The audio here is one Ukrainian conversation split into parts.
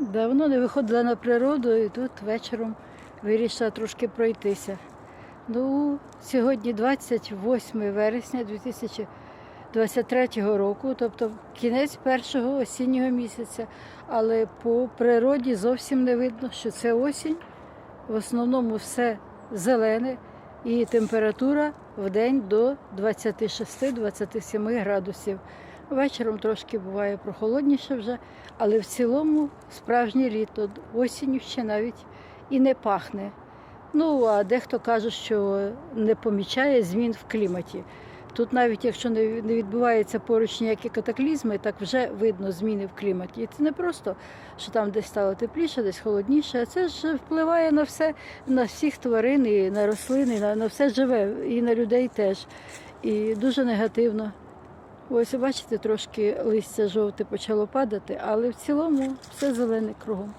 Давно не виходила на природу і тут вечором вирішила трошки пройтися. Ну, сьогодні 28 вересня 2023 року, тобто кінець першого осіннього місяця, але по природі зовсім не видно, що це осінь. В основному все зелене і температура в день до 26-27 градусів. Вечором трошки буває прохолодніше вже, але в цілому справжнє літо, осінню ще навіть і не пахне. Ну, а дехто каже, що не помічає змін в кліматі. Тут навіть якщо не відбувається поруч ніякі катаклізми, так вже видно зміни в кліматі. І це не просто, що там десь стало тепліше, десь холодніше, а це ж впливає на все, на всіх тварин, і на рослини, на, на все живе, і на людей теж. І дуже негативно. Ось бачите, трошки листя жовте почало падати, але в цілому все зелене кругом.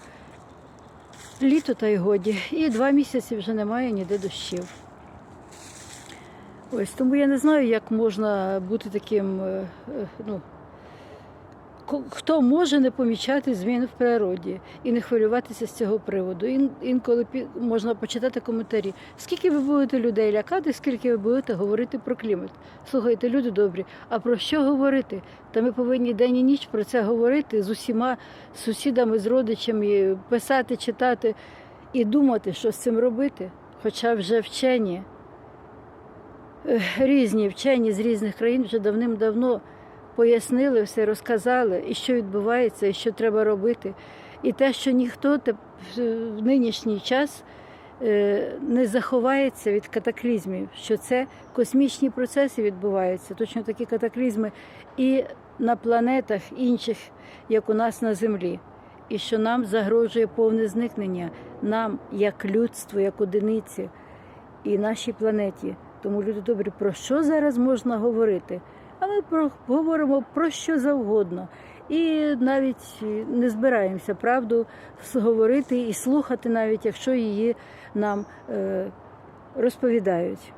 Літо та й годі. І два місяці вже немає ніде дощів. Ось тому я не знаю, як можна бути таким. е, е, Ну, хто може не помічати змін в природі і не хвилюватися з цього приводу. Ін, інколи пі- можна почитати коментарі. Скільки ви будете людей лякати, скільки ви будете говорити про клімат? Слухайте, люди добрі, а про що говорити? Та ми повинні день і ніч про це говорити з усіма сусідами, з родичами, писати, читати і думати, що з цим робити. Хоча вже вчені різні вчені з різних країн вже давним-давно пояснили все, розказали, і що відбувається, і що треба робити. І те, що ніхто в нинішній час е, не заховається від катаклізмів, що це космічні процеси відбуваються, точно такі катаклізми і на планетах інших, як у нас на Землі. І що нам загрожує повне зникнення, нам, як людству, як одиниці, і нашій планеті. Тому люди добрі, про що зараз можна говорити? А ми говоримо про що завгодно. І навіть не збираємося правду говорити і слухати, навіть якщо її нам е, розповідають.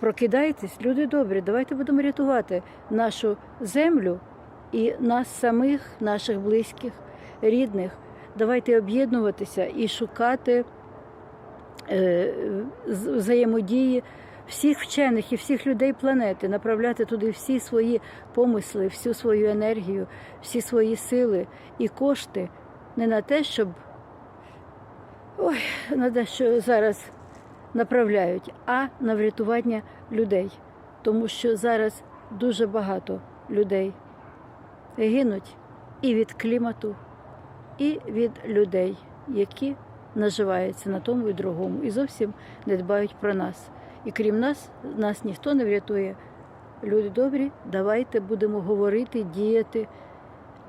Прокидайтесь, люди добрі, давайте будемо рятувати нашу землю і нас самих, наших близьких, рідних. Давайте об'єднуватися і шукати е, взаємодії всіх вчених і всіх людей планети, направляти туди всі свої помисли, всю свою енергію, всі свої сили і кошти не на те, щоб ой, на те, що зараз направляють, а на врятування людей. Тому що зараз дуже багато людей гинуть і від клімату, і від людей, які наживаються на тому і другому, і зовсім не дбають про нас. І крім нас, нас ніхто не врятує. Люди добрі, давайте будемо говорити, діяти,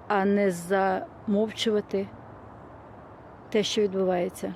а не замовчувати те, що відбувається.